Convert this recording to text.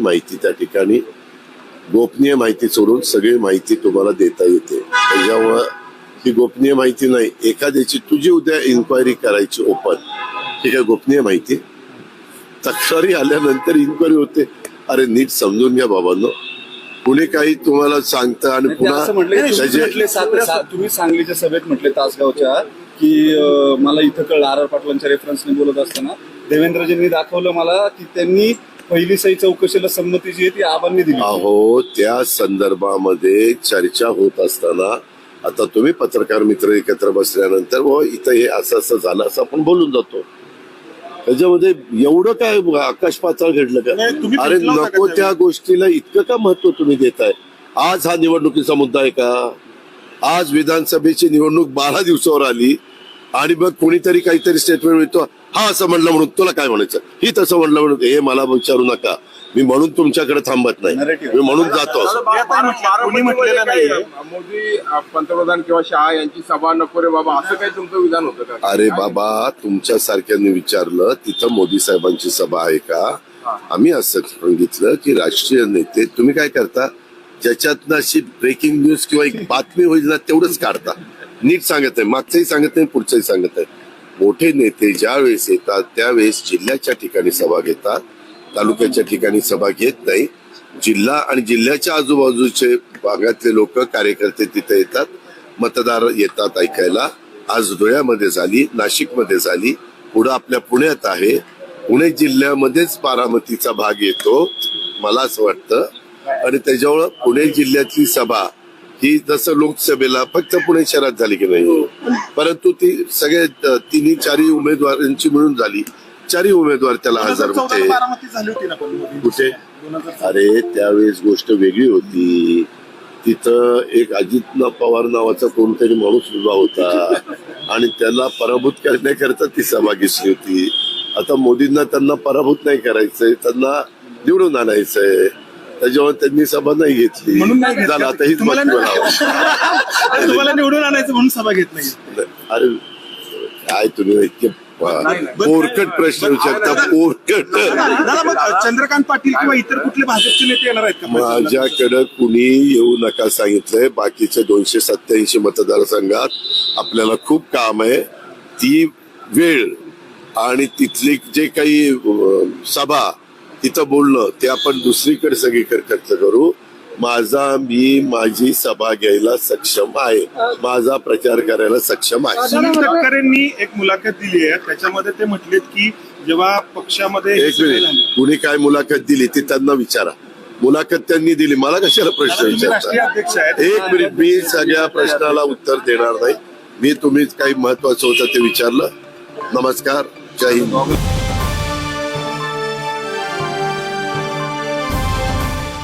माहिती त्या ठिकाणी. गोपनीय माहिती सोडून सगळी माहिती तुम्हाला देता येते. त्याच्यामुळं ही गोपनीय माहिती नाही. एखाद्याची तुझी उद्या इन्क्वायरी करायची ओपन ही काय गोपनीय माहिती. तक्रारी आल्यानंतर इन्क्वायरी होते. अरे नीट समजून घ्या बाबांनो. कुणी काही तुम्हाला सांगतं आणि ते पुन्हा असं म्हटलं की तुम्ही त्याचे सांगलीच्या सभेत म्हटले तासगावच्या की मला इथं कळलं आर आर पाटलांच्या रेफरन्सने बोलत असताना. देवेंद्रजींनी दाखवलं मला की त्यांनी पहिली सही चौकशीला संमती जी आहे ती आबांनी दिली. अहो त्या संदर्भामध्ये चर्चा होत असताना आता तुम्ही पत्रकार मित्र एकत्र बसल्यानंतर व इथं हे असं असं झालं असं आपण बोलून जातो. त्याच्यामध्ये एवढं काय आकाश पाताळ घडलं का? अरे नको त्या गोष्टीला इतकं का महत्त्व तुम्ही देताय? आज हा निवडणुकीचा मुद्दा आहे का? आज विधानसभेची निवडणूक बारा दिवसावर आली आणि मग कोणीतरी काहीतरी स्टेटमेंट मिळतो. हा असं म्हणलं म्हणून तुला काय म्हणायचं? ही तसं म्हणलं म्हणून हे मला विचारू नका. मी म्हणून तुमच्याकडे थांबत नाही. मी म्हणून जातो असं. कोणी म्हटलेलं नाहीये. मोदी पंतप्रधान किंवा शहा यांची सभा नको रे बाबा. असं काही तुमचं विधान होतं का? अरे बाबा तुमच्या सारख्यांनी विचारलं तिथं मोदी साहेबांची सभा आहे का? आम्ही असं सांगितलं की राष्ट्रीय नेते तुम्ही काय करता? ज्याच्यातनं अशी ब्रेकिंग न्यूज किंवा एक बातमी होईल ना तेवढंच काढता. नीट सांगत आहे मागचंही सांगत नाही पुढचंही सांगत आहे मोठे नेते ज्यावेळेस येतात त्यावेळेस जिल्ह्याच्या ठिकाणी सभा घेतात. तालुक्याच्या ठिकाणी सभा घेत नाही. जिल्हा आणि जिल्ह्याच्या आजूबाजूचे भागातले लोक कार्यकर्ते तिथे येतात. मतदार येतात ऐकायला. आज धुळ्यामध्ये झाली नाशिकमध्ये झाली पुढं आपल्या पुण्यात आहे. पुणे जिल्ह्यामध्येच बारामतीचा भाग येतो मला असं वाटतं. आणि त्याच्यामुळं पुणे जिल्ह्यातली सभा ही जसं लोकसभेला फक्त पुणे शहरात झाली की नाही? परंतु ती सगळ्या तिन्ही चारही उमेदवारांची मिळून झाली. चारही उमेदवार त्याला हजर होते. कुठे. अरे त्यावेळेस गोष्ट वेगळी होती. तिथं एक अजित न- पवार नावाचा कोणतरी माणूस उभा होता. आणि त्याला पराभूत करण्याकरता ती सभा घेतली होती. आता मोदींना त्यांना पराभूत नाही करायचंय. त्यांना निवडून आणायचंय. त्याच्यामुळे त्यांनी सभा नाही घेतली. म्हणून नाही झालं? आता हीच तुम्हाला बातमी लावा. तुम्हाला निवडून आणायचं म्हणून सभा घेत नाही. अरे काय तुम्ही इतके पोरकट प्रश्न विचारता पोरकट. दादा मग चंद्रकांत पाटील किंवा इतर कुठले भाजपचे नेते येणार आहेत का? माझ्याकडं कुणी येऊ नका सांगितलंय. बाकीच्या दोनशे सत्याऐंशी मतदारसंघात आपल्याला खूप काम आहे. ती वेळ आणि तिथली जे काही अं, सभा तिथं बोलणं ते आपण दुसरीकडे सगळीकडे खर्च करू. माझा मी माझी सभा घ्यायला सक्षम आहे. माझा प्रचार करायला सक्षम आहे. सुनील तटकरेंनी एक मुलाखत दिली आहे. त्याच्यामध्ये ते म्हटलेत की जेव्हा पक्षामध्ये एक मिनिट. कुणी काय मुलाखत दिली ती त्यांना विचारा. मुलाखत त्यांनी दिली. मला कशाला प्रश्न विचारता एक मिनिट. मी सगळ्या प्रश्नाला उत्तर देणार नाही. मी तुम्ही काही महत्वाचं होतं ते विचारलं. नमस्कार. जय हिंद.